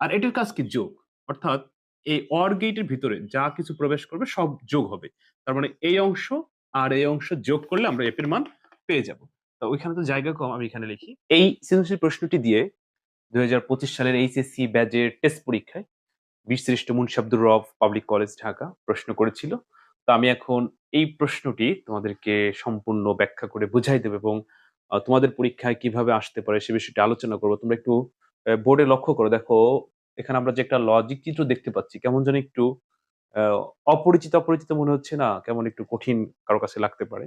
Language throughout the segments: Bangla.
আর এটার কাজ কি যোগ? অর্থাৎ এই অর গেটের ভিতরে যা কিছু প্রবেশ করবে সব যোগ হবে। তার মানে এই অংশ আর এই অংশ যোগ করলে আমরা এফ এর মান পেয়ে যাব। তো ওইখানে তো জায়গা কম, আমি এখানে লিখি। এই সৃজনশীল প্রশ্নটি দিয়ে দুই হাজার পঁচিশ সালের এইচএসসি ব্যাজের টেস্ট পরীক্ষায় বীরশ্রেষ্ঠ মুন্সি আব্দুর রব পাবলিক কলেজ ঢাকা প্রশ্ন করেছিল। তো আমি এখন এই প্রশ্নটি তোমাদেরকে সম্পূর্ণ ব্যাখ্যা করে বুঝাই দেবো এবং তোমাদের পরীক্ষায় কীভাবে আসতে পারে সে বিষয়টি আলোচনা করব। তোমরা একটু বোর্ডে লক্ষ্য করো, দেখো, এখানে আমরা যে একটা লজিক চিত্র দেখতে পাচ্ছি, কেমন যেন একটু অপরিচিত অপরিচিত মনে হচ্ছে না, কেমন একটু কঠিন কারও কাছে লাগতে পারে।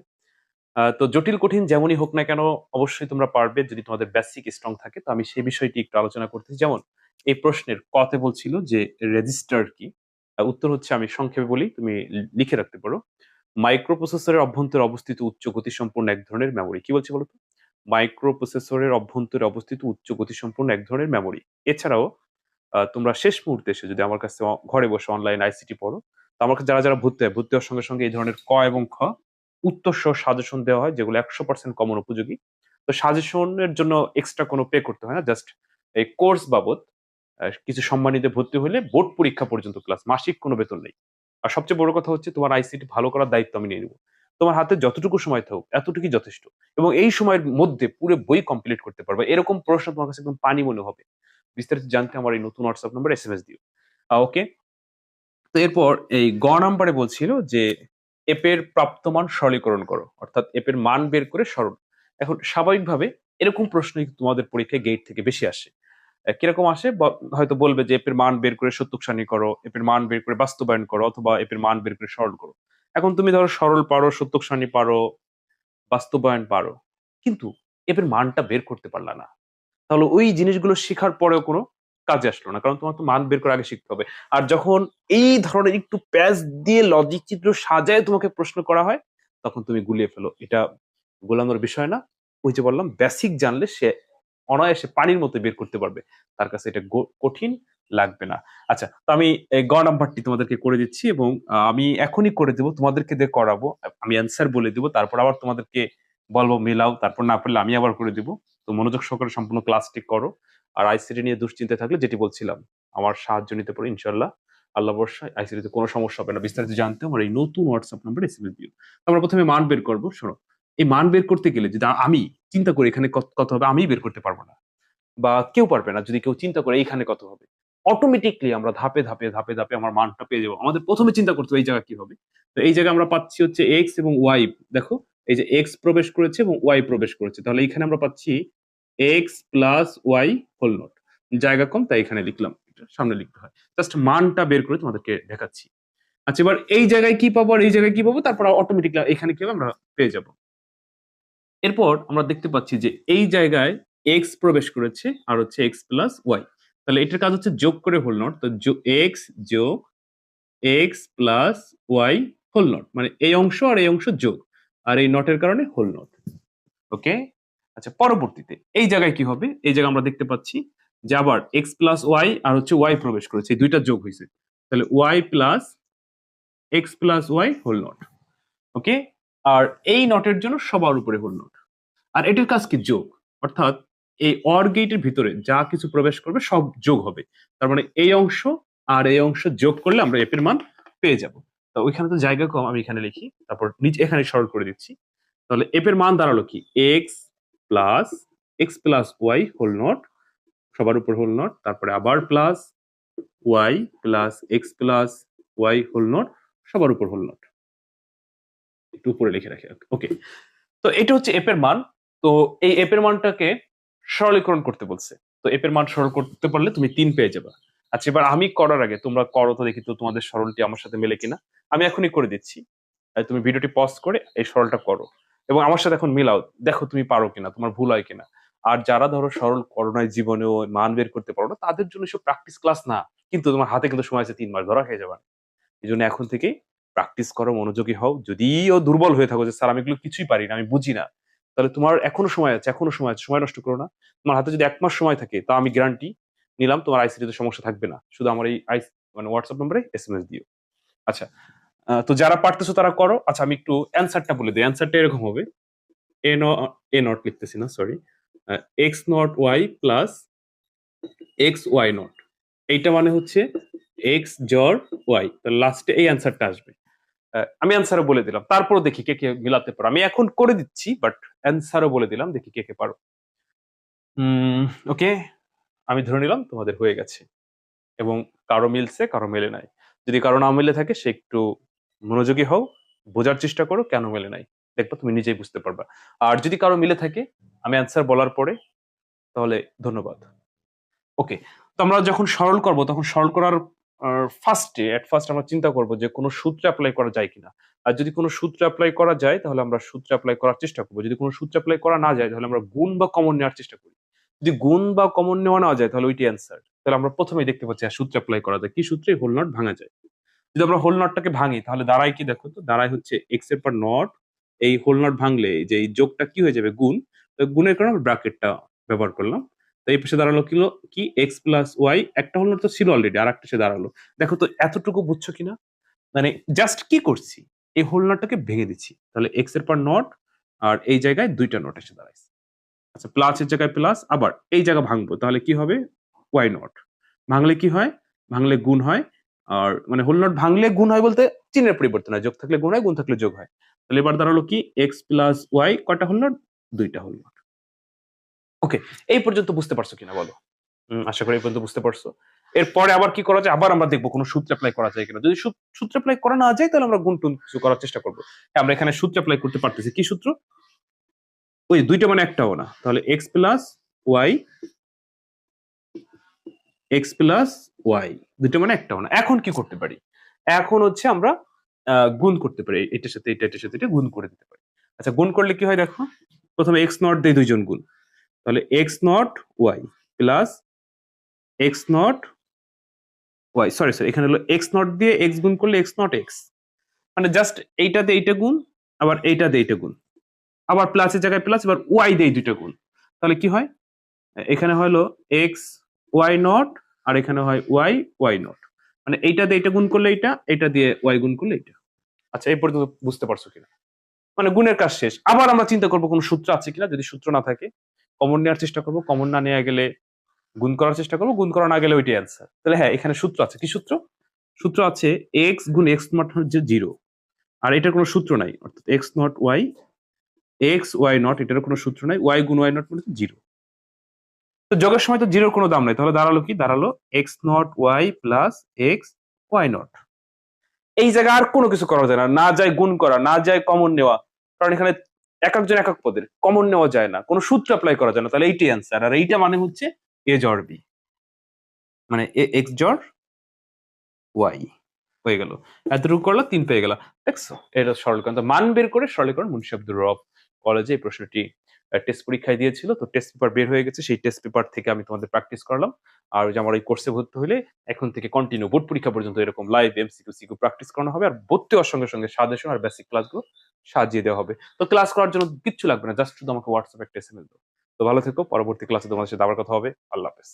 তো জটিল, কঠিন যেমনই হোক না কেন, অবশ্যই তোমরা পারবে যদি তোমাদের বেসিক স্ট্রং থাকে। তো আমি সেই বিষয়টি একটু আলোচনা করতেছি। যেমন, এই প্রশ্নের কতে বলছিল যে রেজিস্টার কি? উত্তর হচ্ছে, আমি সংক্ষেপে বলি, তুমি লিখে রাখতে পারো। মাইক্রোপ্রসেসরের অভ্যন্তরে অবস্থিত উচ্চ গতিসম্পন্ন এক ধরনের মেমোরি কি বলছে বলতো মাইক্রোপ্রসেসরের অভ্যন্তরে অবস্থিত উচ্চ গতিসম্পন্ন এক ধরনের মেমোরি এছাড়াও তোমরা শেষ মুহূর্তে এসে যদি আমার কাছে ঘরে বসে অনলাইন আইসিটি পড়ো, তো আমার কাছে যারা যারা ভর্তি হয়, ভর্তি হওয়ার সঙ্গে সঙ্গে এই ধরনের ক এবং খ উত্তর সহ সাজেশন দেওয়া হয়, যেগুলো একশো পার্সেন্ট কমন উপযোগী। তো সাজেশনের জন্য এক্সট্রা কোনো পে করতে হয় না জাস্ট এই কোর্স বাবদ কিছু সম্মানিত ভর্তি হলে বোর্ড পরীক্ষা পর্যন্ত ক্লাস মাসিক কোনো বেতন নেই। আর সবচেয়ে বড় কথা হচ্ছে, তোমার আইসিটি ভালো করার দায়িত্ব আমি নিয়ে নেব। তোমার হাতে যতটুকু সময় থাকুক, এতটুকুই যথেষ্ট। এবং এই সময়ের মধ্যে পুরো বই কমপ্লিট করতে পারবে। এরকম প্রশ্ন তোমার কাছে একদম পানি মনে হবে। বিস্তারিত জানতে আমার এই নতুন WhatsApp number S M S দিও ওকে তো এরপর এই গ নাম্বারে বলছিল যে, এপের প্রাপ্তমান সরলীকরণ করো। অর্থাৎ এপের মান বের করে সরল এখন স্বাভাবিকভাবে এরকম প্রশ্নই তোমাদের পরীক্ষায় গেট থেকে বেশি আসে। কীরকম আসে? হয়তো বলবে যে, এপের মান বের করে সত্যক সারণী করো, এপের মান বের করে বাস্তবায়ন করো, অথবা এপের মান বের করে সরল করো। এখন তুমি ধরো সরল পারো সত্যক সারণী পারো, বাস্তবায়ন পারো। কিন্তু এপের মানটা বের করতে পারলা না। তাহলে ওই জিনিসগুলো শেখার পরেও কোনো কাজে আসলো না, কারণ তোমার তো মান বের করে আগে শিখতে হবে। আর যখন এই ধরনের একটু প্যাচ দিয়ে লজিক চিত্র সাজায় তোমাকে প্রশ্ন করা হয়, তখন তুমি গুলিয়ে ফেলো। এটা গোলানোর বিষয় না। ওই যে বললাম বেসিক জানলে সে অনায়াসে পানির মতো বের করতে পারবে। তার কাছে এটা কঠিন লাগবে না। আচ্ছা তো আমি গ নাম্বারটি তোমাদেরকে করে দিচ্ছি এবং আমি এখনই করে দেবো, তোমাদেরকে দিয়ে করাবো। আমি অ্যান্সার বলে দিব, তারপর আবার তোমাদেরকে বলব, মেলাও, তারপর না পারলে আমি আবার করে দিব। তো মনোযোগ সহকারে সম্পূর্ণ ক্লাসটি করো। আর আইসিটি নিয়ে দুশ্চিন্তা থাকলে যেটি বলছিলাম, আমার সাহায্য নিতে পারো ইনশাল্লাহ আল্লাহ বর্ষায় আইসিটিতে কোনো সমস্যা হবে না। বিস্তারিত জানতে আমার এই নতুন হোয়াটসঅ্যাপ নাম্বার এসএমএস দিও। আমরা প্রথমে মান বের করব, শোনো। এই মান বের করতে গেলে যদি আমি চিন্তা করি এখানে কত হবে আমি বের করতে পারব না। বা কেউ পারবে না যদি কেউ চিন্তা করে এইখানে কত হবে। অটোমেটিকলি আমরা ধাপে ধাপে ধাপে ধাপে আমার মানটা পেয়ে যাব। আমাদের প্রথমে চিন্তা করতে হবে এই জায়গা কি হবে। তো এই জায়গায় আমরা পাচ্ছি হচ্ছে এক্স এবং ওয়াই দেখো, এই যে এক্স প্রবেশ করেছে এবং ওয়াই প্রবেশ করেছে। তাহলে এখানে আমরা পাচ্ছি x plus y whole not জায়গা কম, তাই এখানে লিখলাম সামনে লিখতে হয়। জাস্ট মানটা বের করে তোমাদেরকে দেখাচ্ছি। আচ্ছা এবার এই জায়গায় কি পাবো আর এই জায়গায় কি পাবো? তারপর অটোমেটিকলি এখানে কি হবে? আমরা পেয়ে যাব। এরপর আমরা দেখতে পাচ্ছি যে এই জায়গায় এক্স প্রবেশ করেছে আর হচ্ছে এক্স প্লাস ওয়াই তাহলে এটার কাজ হচ্ছে যোগ করে হোল নট তো এক্স যোগ x plus y whole not মানে এই অংশ আর এই অংশ যোগ, আর এই নটের কারণে হোল নট ওকে আচ্ছা পরবর্তীতে এই জায়গায় কি হবে? এই জায়গায় আমরা দেখতে পাচ্ছি যে আবার এক্স প্লাস ওয়াই আর হচ্ছে ওয়াই প্রবেশ করেছে দুইটা যোগ হয়েছে। তাহলে y plus x plus y whole not okay আর এই নটের জন্য সবার উপরে হোল নট আর এটির কাজ কি? যোগ। অর্থাৎ এই অর গেটের ভিতরে যা কিছু প্রবেশ করবে সব যোগ হবে। তার মানে এই অংশ আর এই অংশ যোগ করলে আমরা এপের মান পেয়ে যাব। তো ওইখানে তো জায়গা কম, আমি এখানে লিখি। তারপর নিচে এখানে সরল করে দিচ্ছি। তাহলে এপের মান দাঁড়াল কি? X plus x plus y whole not সবার উপর হোল নট তারপরে আবার plus y plus x plus y whole not সবার উপর হোল নট একটু উপরে লিখে রাখি। ওকে তো এটা হচ্ছে এপের মান। তো এই এপের মানটাকে সরলীকরণ করতে বলছে। তো এপের মান সরল করতে পারলে তুমি তিন পেয়ে যাবে। আচ্ছা এবার আমি করার আগে তোমরা করো তো দেখি তো তোমাদের সরলটি আমার সাথে মেলে কিনা। আমি এখনই করে দিচ্ছি। তুমি ভিডিওটি পজ করে এই সরলটা করো। এবং আমার সাথে এখন মিলাও। দেখো তুমি পারো কিনা, তোমার ভুল হয় কিনা। আর যারা ধরো সরল করোনায় জীবনেও মান বের করতে পারো না, তাদের জন্য সব প্র্যাকটিস ক্লাস না। কিন্তু তোমার হাতে কিন্তু সময় আছে তিন মাস, ধরা খেয়ে যাবে। এই জন্য এখন থেকে প্র্যাকটিস করো, মনোযোগী হও। যদিও দুর্বল হয়ে থাকো যে, স্যার, আমি এগুলো কিছুই পারি না, আমি বুঝি না, তাহলে তোমার এখনও সময় আছে, এখনও সময় আছে, সময় নষ্ট করো না। তোমার হাতে যদি এক মাস সময় থাকে, তা আমি গ্যারান্টি নিলাম, তোমার আইসিটিতে সমস্যা থাকবে না। শুধু আমার এই আই মানে হোয়াটসঅ্যাপ নম্বরে এস এম এস দিও। আচ্ছা তো যারা পারতেছো তারা করো। আচ্ছা আমি একটু অ্যান্সারটা বলে দিই। অ্যান্সারটা এরকম হবে। এ ন এ নট লিখতেছি না sorry x not y plus x y not এইটা মানে হচ্ছে এক্স জর ওয়াই তো লাস্টে এই অ্যান্সারটা আসবে। আমি অ্যান্সারও বলে দিলাম। তারপর দেখি কে কে মিলাতে পারো। আমি এখন করে দিচ্ছি বাট অ্যান্সারও বলে দিলাম, দেখি কে কে পারো। ওকে আমি ধরে নিলাম, তোমাদের হয়ে গেছে। এবং কারও মিলছে, কারও মেলে নাই। যদি কারও না মিলে থাকে, সে একটু মনোযোগী হও, বোঝার চেষ্টা করো, কেন মেলে নাই? দেখবা, তুমি নিজেই বুঝতে পারবা। আর যদি কারও মিলে থাকে, আমি অ্যান্সার বলার পরে, তাহলে ধন্যবাদ। ওকে তো আমরা যখন সরল করব, তখন সরল করার ফার্স্টে এট ফার্স্ট আমরা চিন্তা করব যে কোনো সূত্র অ্যাপ্লাই করা যায় কিনা। আর যদি কোনো সূত্র অ্যাপ্লাই করা যায় তাহলে আমরা সূত্রে অ্যাপ্লাই করার চেষ্টা করব। যদি কোনো সূত্র অ্যাপ্লাই করা না যায় তাহলে আমরা গুণ বা কমন নেওয়ার চেষ্টা করি। যদি গুণ বা কমন নেওয়া না যায় তাহলে ওইটি অ্যান্সার তাহলে আমরা প্রথমেই দেখতে পাচ্ছি হ্যাঁ, সূত্র অ্যাপ্লাই করা যায়। কি সূত্রে? হোল নট ভাঙা যায়। যদি আমরা হোল নটটাকে ভাঙি তাহলে দাঁড়ায় কি দেখো তো? দাঁড়ায় হচ্ছে এক্সের পর নট এই হোল নট ভাঙলে যে এই যোগটা কি হয়ে যাবে? গুণ। গুণের কারণে ব্র্যাকেটটা ব্যবহার করলাম। তো এই পাশে দাঁড়াল কিলো কি? এক্স প্লাস ওয়াই একটা হোল তো ছিল অলরেডি আর একটা সে দাঁড়াল। দেখো তো এতটুকু বুঝছ কিনা? মানে জাস্ট কি করছি? এই হোল নটটাকে ভেঙে দিচ্ছি? তাহলে এক্সের পর নট আর এই জায়গায় দুইটা নট এসে দাঁড়াইছে। আচ্ছা প্লাস এর জায়গায় প্লাস আবার এই জায়গা ভাঙবো, তাহলে কি হবে? ওয়াই নট ভাঙলে কি হয়? ভাঙলে গুণ হয়, আর মানে হোল নট ভাঙলে গুণ হয় বলতে চিহ্নের পরিবর্তন হয় যোগ থাকলে গুণ হয়, গুণ থাকলে যোগ হয়। তাহলে এবার দাঁড়াল কি? এক্স প্লাস ওয়াই কয়টা হোল নট দুইটা হোল নট ওকে এই পর্যন্ত বুঝতে পারছ কিনা বলো? আশা করি এই পর্যন্ত বুঝতে পারছ। এরপরে আবার কি করা যায়? আবার আমরা দেখব কোনো সূত্র অ্যাপ্লাই করা যায় কিনা। যদি সূত্র অ্যাপ্লাই করা না যায় তাহলে আমরা গুণ টুন কিছু করার চেষ্টা করব। হ্যাঁ, আমরা এখানে সূত্র অ্যাপ্লাই করতে পারতেছি। কি সূত্র? ওই দুইটা মানে একটাও না। তাহলে x plus y x plus y দুটো মানে একটাও না। এখন কি করতে পারি? এখন হচ্ছে আমরা গুণ করতে পারি। এটার সাথে এটা এটার সাথে এটা গুণ করে দিতে পারি। আচ্ছা গুণ করলে কি হয় দেখো? প্রথমে এক্স নট দিয়ে দুইজন গুণ। তাহলে x not y plus x not y sorry sorry এখানে হলো এক্স নট দিয়ে এক্স গুণ করলে এক্স নট এক্স মানে জাস্ট এইটাতে এইটা গুণ, আবার এইটাতে এইটা গুণ। আবার প্লাসের জায়গায় প্লাস এবার ওয়াই দিয়ে দুইটা গুণ। তাহলে কি হয়? এখানে হলো এক্স ওয়াই নট আর এখানে হয় ওয়াই ওয়াই নট মানে এইটা দিয়ে এটা গুণ করলে এইটা এটা দিয়ে ওয়াই গুণ করলে এইটা। আচ্ছা এই পর্যন্ত বুঝতে পারছ কিনা? মানে গুণের কাজ শেষ। আবার আমরা চিন্তা করব কোনো সূত্র আছে কিনা? যদি সূত্র না থাকে কমন নেওয়ার চেষ্টা করব কমন না নেওয়া গেলে গুণ করার চেষ্টা করব, গুণ করা না গেলে ওইটাই অ্যান্সার তাহলে হ্যাঁ এখানে সূত্র আছে। কি সূত্র? সূত্র আছে এক্স গুণ এক্স নট হচ্ছে জিরো আর এটার কোনো সূত্র নাই, অর্থাৎ x not y x y not এটার কোনো সূত্র নাই ওয়াই গুণ ওয়াই নট মানে জিরো তো যোগের সময় তো জিরোর কোনো দাম নাই, তাহলে দাঁড়াল কি? দাঁড়াল x not y plus x y not এই জায়গায় আর কোনো কিছু করা যায় না না যায় গুণ করা, না যায় কমন নেওয়া। কারণ এখানে এক একজন এক এক পদের। কমন নেওয়া যায় না। কোনো সূত্র অ্যাপ্লাই করা যায় না। তাহলে এইটাই অ্যান্সার আর এইটা মানে হচ্ছে এ জর বি মানে এ এক্স জর ওয়াই হয়ে গেল। এতটুকু করল, তিন পেয়ে গেল। দেখছ? এটা সরলকরণ। মান বের করে সরলীকরণ মুন্সি আব্দুর রব কলেজে এই প্রশ্নটি টেস্ট পরীক্ষায় দিয়েছিল। তো টেস্ট পেপার বের হয়ে গেছে। সেই টেস্ট পেপার থেকে আমি তোমাদের প্র্যাকটিস করলাম। আর যে আমার এই কোর্সে ভর্তি হলে এখন থেকে কন্টিনিউ বোর্ড পরীক্ষা পর্যন্ত এরকম লাইভ এমসিকিউ সিকিউ প্র্যাকটিস করানো হবে। আর ভর্তি হওয়ার সঙ্গে সঙ্গে সাজেশন আর বেসিক ক্লাসগুলো সাজিয়ে দেওয়া হবে। তো ক্লাস করার জন্য কিচ্ছু লাগবে না জাস্ট শুধু আমাকে হোয়াটসঅ্যাপ একটা এসএমএস দো তো ভালো থেকো, পরবর্তী ক্লাসে তোমাদের সাথে আবার কথা হবে। আল্লাহ হাফেজ।